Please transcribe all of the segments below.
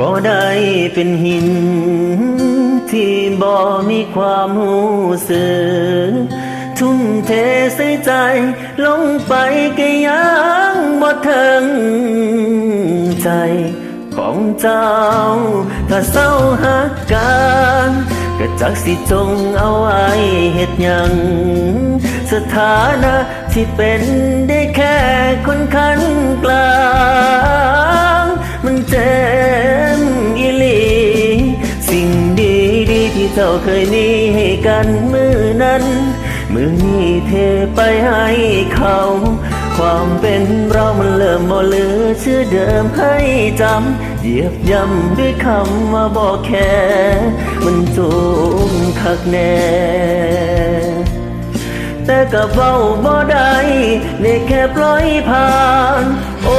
บ่ได้เป็นหิน ที่บ่มีความหูสึกทุ่มเทใส่ใจ ลงไปก็ยังบ่ถึงใจของเจ้า ถ้าเศร้าหักกันก็จักสิจงเอาไว้เฮ็ดหยัง สถานะที่เป็นได้แค่คนคันกลาง มันเจ็บ จ้าเคยมีให้กันมือนั้น มือนี้เทไปให้เขา ความเป็นเรามันเริ่มบ่เหลือชื่อเดิมให้จำเหยียบย่ำด้วยคำว่าบอกแค่ มันจูงคักแน่แต่ก็เว้าบ่ได้ได้แค่ปล่อยผ่าน โอ้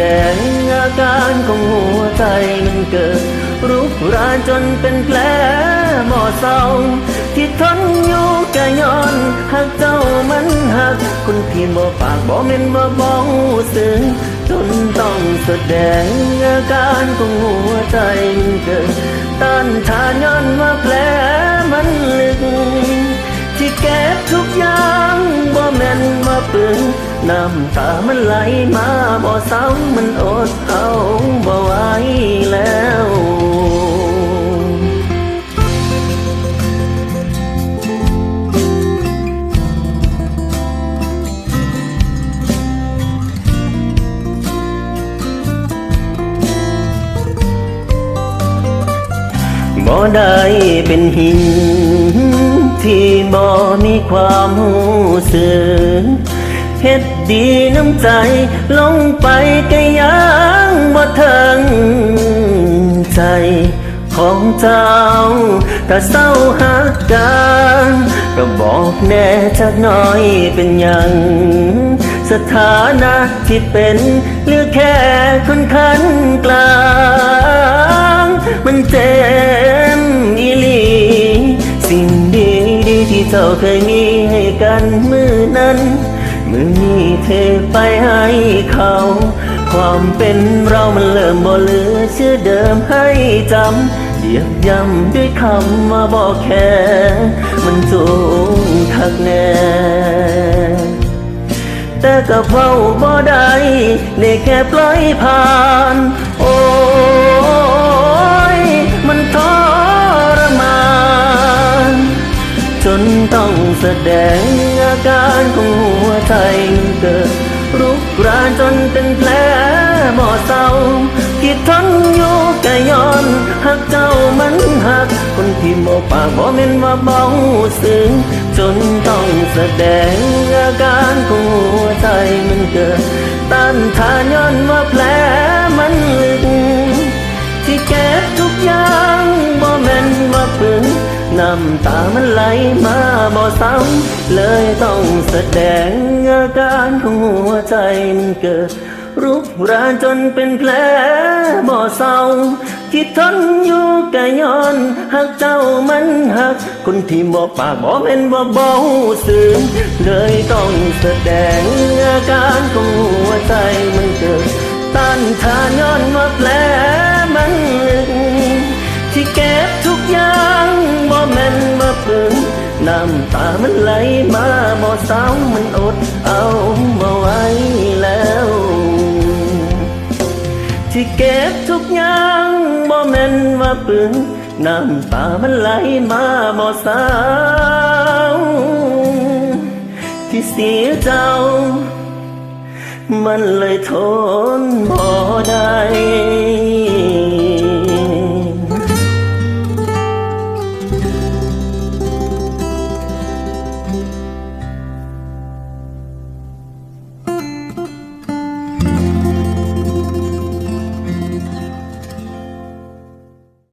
ดงอาการของหัวใจมันเกิดรุกรานจนเป็นแผลหมอเศร้า ที่ทนอยู่ก่ย้อนหักเจ้ามันหักคนที่บ่ปากบ่เม่นบ่บ่ซึ้งจนต้องแสดงอาการของหัวใจมันเกิดต้านทานย้อนว่าแผลมันลึก ที่เก็บทุกอย่างบ่แม่นมาปึง น้ำตามันไหลมาบ่เศร้ามันอดเอาบ่ไหวแล้วบ่ได้เป็นหิน ที่บ่มีความหูสึก เฮ็ดดีน้ำใจ ลงไปก็ยังบ่ถึงใจของเจ้าถ้าเศร้าหักกันก็บอกแน่จักน่อยเป็นยัง สถานะที่เป็นเหลือแค่คนคันกลาง มันเจ็บอีหลี สิ่งดีดีๆที่เจ้าเคยมีให้กันมือนั้น มือนี้เทไปให้เขา ความเป็นเรามันเริ่มบ่เหลือเชื่อเดิมให้จำเหยียบย่ำด้วยคำว่าบอกแค่ มันจงทักแน่แต่ก็เฝ้าบ่ได้ได้แค่ปล่อยผ่าน โอ้ นต้องแสดงอาการของหัวใจมันเกิดรุกรานจนเป็นแผลหมอเศร้าที่ทนอยู่ก็ย้อนหักเจ้ามันหัก คนที่บ่ปากบ่เม่นว่าเบาซึ้งจนต้องแสดงอาการของหัวใจมันเกิดต้านทานย้อนว่าแผล น้ำตามันไหลมาบ่ซ้ำเลยต้องแสดงอาการของหัวใจมันเกิดรุกรานจนเป็นแผลบ่เศร้า ที่ทนอยู่ก็ย้อนหักเจ้ามันหัก คนที่บ่ปากบ่เป็นบ่เบาซึ้งเลยต้องแสดงอาการของหัวใจมันเกิดต้านทานย้อนว่าแผลมันลึก น้ำตามันไหลมาบ่เศร้ามันอดเอาบ่ไหวแล้ว ที่เก็บทุกอย่างบ่แม่นว่าปึงน้ำตามันไหลมาบ่เศร้าที่เสียเจ้า มันเลยทนบ่ได้